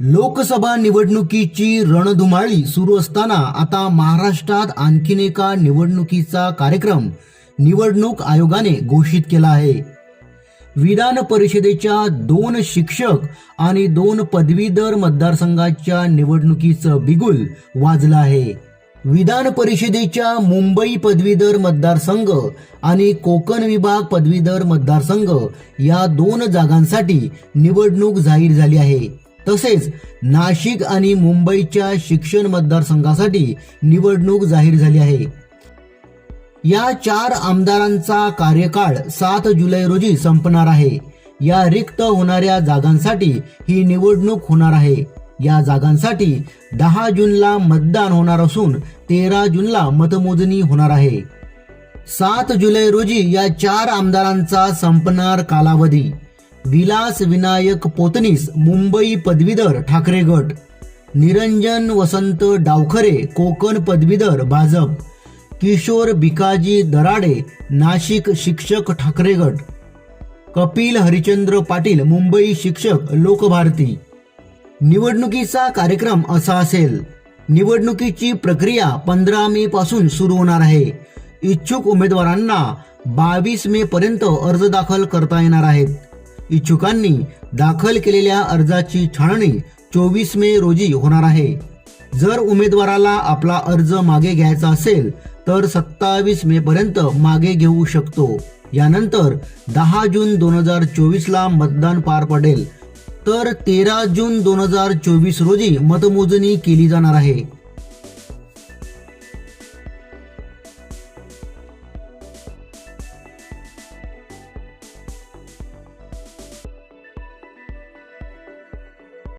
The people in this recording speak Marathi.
लोकसभा निवडणुकीची रणधुमाळी सुरू असताना आता महाराष्ट्रात आणखीन एका निवडणुकीचा कार्यक्रम निवडणूक आयोगाने घोषित केला आहे. विधान परिषदेच्या दोन शिक्षक आणि दोन पदवीधर मतदारसंघाच्या निवडणुकीचं बिगुल वाजलं आहे. विधान परिषदेच्या मुंबई पदवीधर मतदारसंघ आणि कोकण विभाग पदवीधर मतदारसंघ या दोन जागांसाठी निवडणूक जाहीर झाली आहे. तसेच नाशिक आणि मुंबईच्या शिक्षण मतदारसंघासाठी निवडणूक जाहीर झाली आहे. या चार आमदारांचा कार्यकाळ सात जुलै रोजी संपणार आहे. या रिक्त होणाऱ्या जागांसाठी ही निवडणूक होणार आहे. या जागांसाठी दहा जूनला मतदान होणार असून तेरा जूनला मतमोजणी होणार आहे. सात जुलै रोजी या चार आमदारांचा संपणार कालावधी. विलास विनायक पोतनीस मुंबई पदवीधर ठाकरे गट. निरंजन वसंत डावखरे कोकण पदवीधर भाजप. किशोर भिकाजी दराडे नाशिक शिक्षक ठाकरे गट. कपिल हरिचंद्र पाटील मुंबई शिक्षक लोकभारती. निवडणुकीचा कार्यक्रम असा असेल. निवडणुकीची प्रक्रिया पंधरा मे पासून सुरू होणार आहे. इच्छुक उमेदवारांना बावीस मे पर्यंत अर्ज दाखल करता येणार आहेत. इच्छुकांनी दाखल केलेल्या अर्जाची छाननी चोवीस मे रोजी होणार आहे. जर उमेदवाराला आपला अर्ज मागे घ्यायचा असेल तर सत्तावीस मे पर्यंत मागे घेऊ शकतो. यानंतर दहा जून दोन हजार चोवीसला मतदान पार पडेल. तर तेरा जून दोन हजार चोवीस रोजी मतमोजणी केली जाणार आहे.